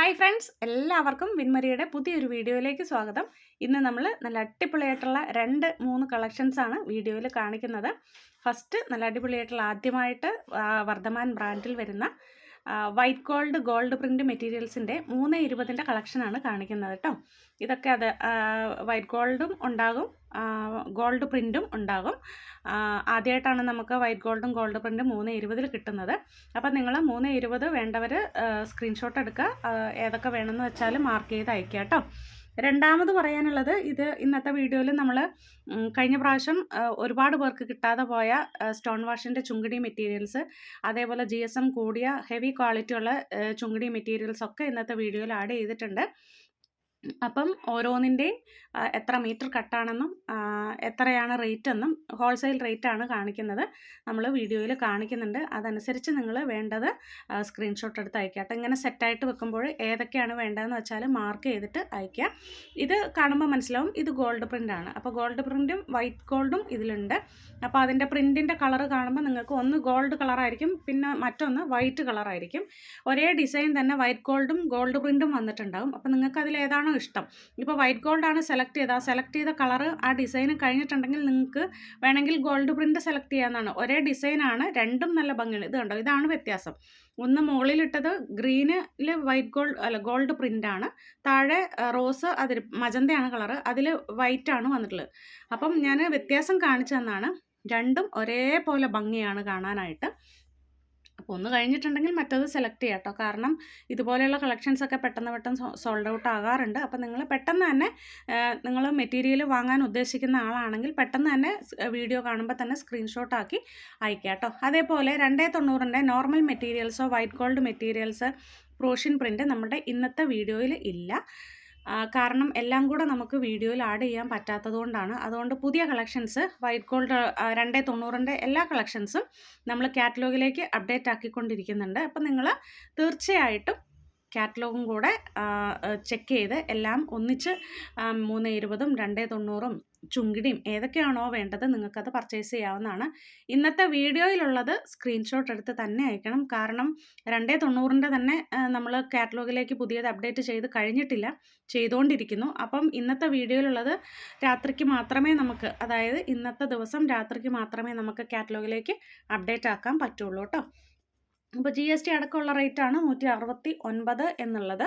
Hi friends എല്ലാവർക്കും വിൻമരിയുടെ പുതിയൊരു വീഡിയോയിലേക്ക് സ്വാഗതം. ഇന്ന് നമ്മൾ നല്ല അടിപൊളിയായിട്ടുള്ള രണ്ട് മൂന്ന് കളക്ഷൻസ് ആണ് വീഡിയോയിൽ കാണിക്കുന്നത്. ഫസ്റ്റ് നല്ല അടിപൊളിയായിട്ടുള്ള ആദ്യമായിട്ട് വർദ്ധമാൻ ബ്രാൻഡിൽ വരുന്ന വൈറ്റ് ഗോൾഡ് ഗോൾഡ് പ്രിന്റ് മെറ്റീരിയൽസിന്റെ മൂന്ന് ഇരുപതിന്റെ കളക്ഷനാണ് കാണിക്കുന്നത് കേട്ടോ ഇതൊക്കെ അത് വൈറ്റ് ഗോൾഡും ഉണ്ടാകും ഗോൾഡ് പ്രിന്റും ഉണ്ടാകും. ആദ്യമായിട്ടാണ് നമുക്ക് വൈറ്റ് ഗോൾഡും ഗോൾഡ് പ്രിന്റും മൂന്ന് ഇരുപതിൽ കിട്ടുന്നത്. അപ്പം നിങ്ങൾ മൂന്ന് ഇരുപത് വേണ്ടവർ സ്ക്രീൻഷോട്ട് എടുക്കുക ഏതൊക്കെ വേണമെന്ന് വെച്ചാൽ മാർക്ക് ചെയ്ത് അയക്കുക കേട്ടോ രണ്ടാമത് പറയാനുള്ളത് ഇത് ഇന്നത്തെ വീഡിയോയിൽ നമ്മൾ കഴിഞ്ഞ പ്രാവശ്യം ഒരുപാട് പേർക്ക് കിട്ടാതെ പോയ സ്റ്റോൺ വാഷിന്റെ ചുങ്കിടി മെറ്റീരിയൽസ് അതേപോലെ ജി കൂടിയ ഹെവി ക്വാളിറ്റിയുള്ള ചുങ്കിടി മെറ്റീരിയൽസ് ഒക്കെ ഇന്നത്തെ വീഡിയോയിൽ ആഡ് ചെയ്തിട്ടുണ്ട്. അപ്പം ഓരോന്നിന്റെയും എത്ര മീറ്റർ കട്ടാണെന്നും എത്രയാണ് റേറ്റ് എന്നും ഹോൾസെയിൽ റേറ്റ് ആണ് കാണിക്കുന്നത്. നമ്മൾ വീഡിയോയിൽ കാണിക്കുന്നുണ്ട്. അതനുസരിച്ച് നിങ്ങൾ വേണ്ടത് സ്ക്രീൻഷോട്ട് എടുത്ത് അയക്കുക കേട്ടോ ഇങ്ങനെ സെറ്റായിട്ട് വെക്കുമ്പോൾ ഏതൊക്കെയാണ് വേണ്ടതെന്ന് വെച്ചാൽ മാർക്ക് ചെയ്തിട്ട് അയക്കുക ഇത് കാണുമ്പോൾ മനസ്സിലാവും ഇത് ഗോൾഡ് പ്രിന്റ് ആണ്. അപ്പോൾ ഗോൾഡ് പ്രിന്റും വൈറ്റ് ഗോൾഡും ഇതിലുണ്ട്. അപ്പോൾ അതിന്റെ പ്രിന്റിന്റെ കളർ കാണുമ്പോൾ നിങ്ങൾക്ക് ഒന്ന് ഗോൾഡ് കളറായിരിക്കും പിന്നെ മറ്റൊന്ന് വൈറ്റ് കളറായിരിക്കും. ഒരേ ഡിസൈൻ തന്നെ വൈറ്റ് ഗോൾഡും ഗോൾഡ് പ്രിന്റും വന്നിട്ടുണ്ടാകും അപ്പോൾ നിങ്ങൾക്ക് അതിൽ ഏതാണോ ഇഷ്ടം. ഇപ്പോൾ വൈറ്റ് ഗോൾഡാണ് സെലക്ട് ചെയ്തത്. സെലക്ട് ചെയ്ത കളർ ആ ഡിസൈൻ കഴിഞ്ഞിട്ടുണ്ടെങ്കിൽ നിങ്ങൾക്ക് വേണമെങ്കിൽ ഗോൾഡ് പ്രിന്റ് സെലക്ട് ചെയ്യാവുന്നതാണ്. ഒരേ ഡിസൈനാണ് രണ്ടും നല്ല ഭംഗിയാണ് ഇത് കണ്ടോ? ഇതാണ് വ്യത്യാസം. ഒന്ന് മുകളിലിട്ടത് ഗ്രീനിൽ വൈറ്റ് ഗോൾഡ് അല്ല ഗോൾഡ് പ്രിന്റാണ് താഴെ റോസ് അതിൽ മജന്തയാണ് കളറ് അതിൽ വൈറ്റ് ആണ് വന്നിട്ടുള്ളത്. അപ്പം ഞാൻ വ്യത്യാസം കാണിച്ചു തന്നാണ്. രണ്ടും ഒരേപോലെ ഭംഗിയാണ് കാണാനായിട്ട്. ഒന്ന് കഴിഞ്ഞിട്ടുണ്ടെങ്കിൽ മറ്റത് സെലക്ട് ചെയ്യാം കേട്ടോ കാരണം ഇതുപോലെയുള്ള കളക്ഷൻസ് ഒക്കെ പെട്ടെന്ന് പെട്ടെന്ന് സോൾഡ് ഔട്ട് ആകാറുണ്ട്. അപ്പോൾ നിങ്ങൾ പെട്ടെന്ന് തന്നെ നിങ്ങൾ മെറ്റീരിയൽ വാങ്ങാൻ ഉദ്ദേശിക്കുന്ന ആളാണെങ്കിൽ പെട്ടെന്ന് തന്നെ വീഡിയോ കാണുമ്പോൾ തന്നെ സ്ക്രീൻഷോട്ട് ആക്കി അയക്കുക കേട്ടോ അതേപോലെ രണ്ടേ തൊണ്ണൂറിന്റെ നോർമൽ മെറ്റീരിയൽസോ വൈറ്റ് ഗോൾഡ് മെറ്റീരിയൽസ് പ്രോഷ്യൻ പ്രിന്റ് നമ്മുടെ ഇന്നത്തെ വീഡിയോയിൽ ഇല്ല. കാരണം എല്ലാം കൂടെ നമുക്ക് വീഡിയോയിൽ ആഡ് ചെയ്യാൻ പറ്റാത്തതുകൊണ്ടാണ്. അതുകൊണ്ട് പുതിയ കളക്ഷൻസ് വൈറ്റ് ഗോൾഡ് രണ്ടേ തൊണ്ണൂറിന്റെ എല്ലാ കളക്ഷൻസും നമ്മൾ കാറ്റലോഗിലേക്ക് അപ്ഡേറ്റ് ആക്കിക്കൊണ്ടിരിക്കുന്നുണ്ട്. അപ്പം നിങ്ങൾ തീർച്ചയായിട്ടും കാറ്റലോഗും കൂടെ ചെക്ക് ചെയ്ത് എല്ലാം ഒന്നിച്ച് മൂന്ന് ഇരുപതും രണ്ടേ തൊണ്ണൂറും ചുങ്കിടിയും ഏതൊക്കെയാണോ വേണ്ടത് നിങ്ങൾക്കത് പർച്ചേസ് ചെയ്യാവുന്നതാണ്. ഇന്നത്തെ വീഡിയോയിലുള്ളത് സ്ക്രീൻഷോട്ട് എടുത്ത് തന്നെ അയക്കണം. കാരണം രണ്ടേ തൊണ്ണൂറിന്റെ തന്നെ നമ്മൾ കാറ്റലോഗിലേക്ക് പുതിയത് അപ്ഡേറ്റ് ചെയ്ത് കഴിഞ്ഞിട്ടില്ല ചെയ്തുകൊണ്ടിരിക്കുന്നു അപ്പം ഇന്നത്തെ വീഡിയോയിലുള്ളത് രാത്രിക്ക് മാത്രമേ നമുക്ക് അതായത് ഇന്നത്തെ ദിവസം രാത്രിക്ക് മാത്രമേ നമുക്ക് കാറ്റലോഗിലേക്ക് അപ്ഡേറ്റ് ആക്കാൻ പറ്റുള്ളൂ കേട്ടോ. അപ്പോൾ ജി എസ് ടി അടക്കമുള്ള റേറ്റാണ് നൂറ്റി അറുപത്തി ഒൻപത് എന്നുള്ളത്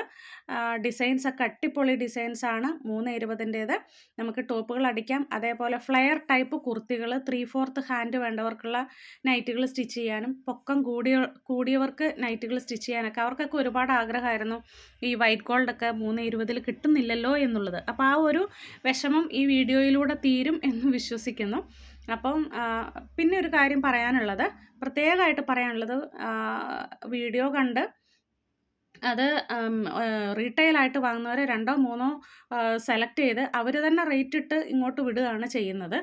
ഡിസൈൻസ് ഒക്കെ അട്ടിപ്പൊളി ഡിസൈൻസ് ആണ്. മൂന്ന് ഇരുപതിന്റേത് നമുക്ക് ടോപ്പുകൾ അടിക്കാം. അതേപോലെ ഫ്ലെയർ ടൈപ്പ് കുർത്തികൾ ത്രീ ഫോർത്ത് ഹാൻഡ് വേണ്ടവർക്കുള്ള നൈറ്റുകൾ സ്റ്റിച്ച് ചെയ്യാനും പൊക്കം കൂടിയ കൂടിയവർക്ക് നൈറ്റുകൾ സ്റ്റിച്ച് ചെയ്യാനൊക്കെ അവർക്കൊക്കെ ഒരുപാട് ആഗ്രഹമായിരുന്നു. ഈ വൈറ്റ് ഗോൾഡൊക്കെ മൂന്ന് ഇരുപതിൽ കിട്ടുന്നില്ലല്ലോ എന്നുള്ളത്. അപ്പോൾ ആ ഒരു വിഷമം ഈ വീഡിയോയിലൂടെ തീരും എന്ന് വിശ്വസിക്കുന്നു. അപ്പം പിന്നെ ഒരു കാര്യം പറയാനുള്ളത്. പ്രത്യേകമായിട്ട് പറയാനുള്ളത് വീഡിയോ കണ്ട് അത് റീറ്റെയിലായിട്ട് വാങ്ങുന്നവർ രണ്ടോ മൂന്നോ സെലക്ട് ചെയ്ത് അവർ തന്നെ റേറ്റ് ഇട്ട് ഇങ്ങോട്ട് വിടുകയാണ് ചെയ്യുന്നത്.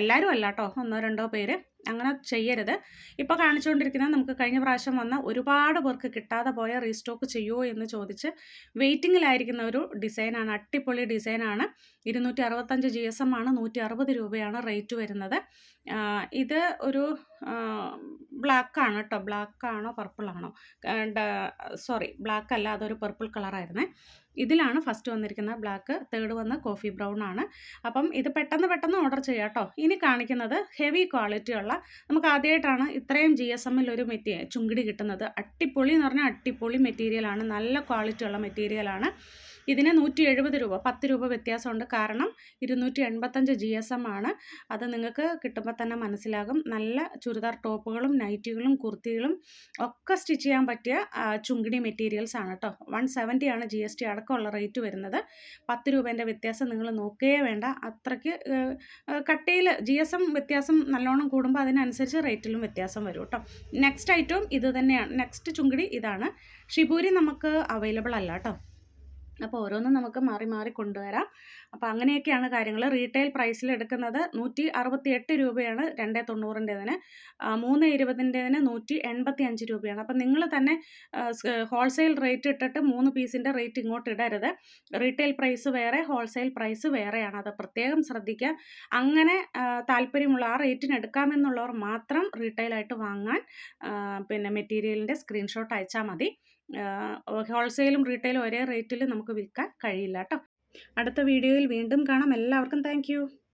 എല്ലാവരും അല്ല കേട്ടോ ഒന്നോ രണ്ടോ പേര് അങ്ങനെ ചെയ്യരുത്. ഇപ്പോൾ കാണിച്ചുകൊണ്ടിരിക്കുന്നത് നമുക്ക് കഴിഞ്ഞ പ്രാവശ്യം വന്ന ഒരുപാട് പേർക്ക് കിട്ടാതെ പോയ റീസ്റ്റോക്ക് ചെയ്യുമോ എന്ന് ചോദിച്ച് വെയിറ്റിങ്ങിലായിരിക്കുന്ന ഒരു ഡിസൈനാണ് അട്ടിപ്പൊളി ഡിസൈനാണ് ഇരുന്നൂറ്റി അറുപത്തഞ്ച് ജി എസ് എം ആണ് നൂറ്റി അറുപത് രൂപയാണ് റേറ്റ് വരുന്നത്. ഇത് ഒരു ബ്ലാക്ക് ആണ് കേട്ടോ ബ്ലാക്ക് ആണോ പർപ്പിൾ ആണോ സോറി ബ്ലാക്ക് അല്ല അതൊരു പർപ്പിൾ കളറായിരുന്നേ. ഇതിലാണ് ഫസ്റ്റ് വന്നിരിക്കുന്നത് ബ്ലാക്ക് തേർഡ് വന്ന കോഫി ബ്രൗൺ ആണ്. അപ്പം ഇത് പെട്ടെന്ന് പെട്ടെന്ന് ഓർഡർ ചെയ്യാം കേട്ടോ ഇനി കാണിക്കുന്നത് ഹെവി ക്വാളിറ്റിയുള്ള നമുക്ക് ആദ്യമായിട്ടാണ് ഇത്രയും ജി എസ് എമ്മിൽ ഒരു മെറ്റീ ചുങ്കിടി കിട്ടുന്നത്. അട്ടിപ്പൊളി എന്ന് പറഞ്ഞാൽ അട്ടിപ്പൊളി മെറ്റീരിയലാണ് നല്ല ക്വാളിറ്റിയുള്ള മെറ്റീരിയലാണ് ഇതിന് നൂറ്റി എഴുപത് രൂപ പത്ത് രൂപ വ്യത്യാസമുണ്ട്. കാരണം ഇരുന്നൂറ്റി എൺപത്തഞ്ച് ജി എസ് എം ആണ്. അത് നിങ്ങൾക്ക് കിട്ടുമ്പോൾ തന്നെ മനസ്സിലാകും. നല്ല ചുരിദാർ ടോപ്പുകളും നൈറ്റികളും കുർത്തികളും ഒക്കെ സ്റ്റിച്ച് ചെയ്യാൻ പറ്റിയ ചുങ്കിണി മെറ്റീരിയൽസ് ആണ് കേട്ടോ വൺ സെവന്റി ആണ് ജി എസ് ടി അടക്കമുള്ള റേറ്റ് വരുന്നത്. പത്ത് രൂപേന്റെ വ്യത്യാസം നിങ്ങൾ നോക്കുകയേ വേണ്ട. അത്രയ്ക്ക് കട്ടയിൽ ജി എസ് എം വ്യത്യാസം നല്ലോണം കൂടുമ്പോൾ അതിനനുസരിച്ച് റേറ്റിലും വ്യത്യാസം വരും കേട്ടോ. നെക്സ്റ്റ് ഐറ്റവും ഇത് തന്നെയാണ്. നെക്സ്റ്റ് ചുങ്കിടി ഇതാണ്. ഷിബൂരി നമുക്ക് അവൈലബിൾ അല്ല കേട്ടോ. അപ്പോൾ ഓരോന്നും നമുക്ക് മാറി മാറി കൊണ്ടുവരാം. അപ്പോൾ അങ്ങനെയൊക്കെയാണ് കാര്യങ്ങൾ. റീറ്റെയിൽ പ്രൈസിൽ എടുക്കുന്നത് നൂറ്റി അറുപത്തി എട്ട് രൂപയാണ് രണ്ടേ തൊണ്ണൂറിന്റെതിന്. മൂന്ന് ഇരുപതിന്റെതിന് നൂറ്റി എൺപത്തി അഞ്ച് രൂപയാണ്. അപ്പോൾ നിങ്ങൾ തന്നെ ഹോൾസെയിൽ റേറ്റ് ഇട്ടിട്ട് മൂന്ന് പീസിന്റെ റേറ്റ് ഇങ്ങോട്ട് ഇടരുത്. റീറ്റെയിൽ പ്രൈസ് വേറെ ഹോൾസെയിൽ പ്രൈസ് വേറെയാണ്. അത് പ്രത്യേകം ശ്രദ്ധിക്കുക. അങ്ങനെ താല്പര്യമുള്ള ആ റേറ്റിന് എടുക്കാമെന്നുള്ളവർ മാത്രം റീറ്റെയിലായിട്ട് വാങ്ങാൻ പിന്നെ മെറ്റീരിയലിന്റെ സ്ക്രീൻഷോട്ട് അയച്ചാൽ മതി. ഹോൾസെയിലും റീറ്റെയിലും ഒരേ റേറ്റിൽ നമുക്ക് വിൽക്കാൻ കഴിയില്ല കേട്ടോ. അടുത്ത വീഡിയോയിൽ വീണ്ടും കാണാം. എല്ലാവർക്കും താങ്ക്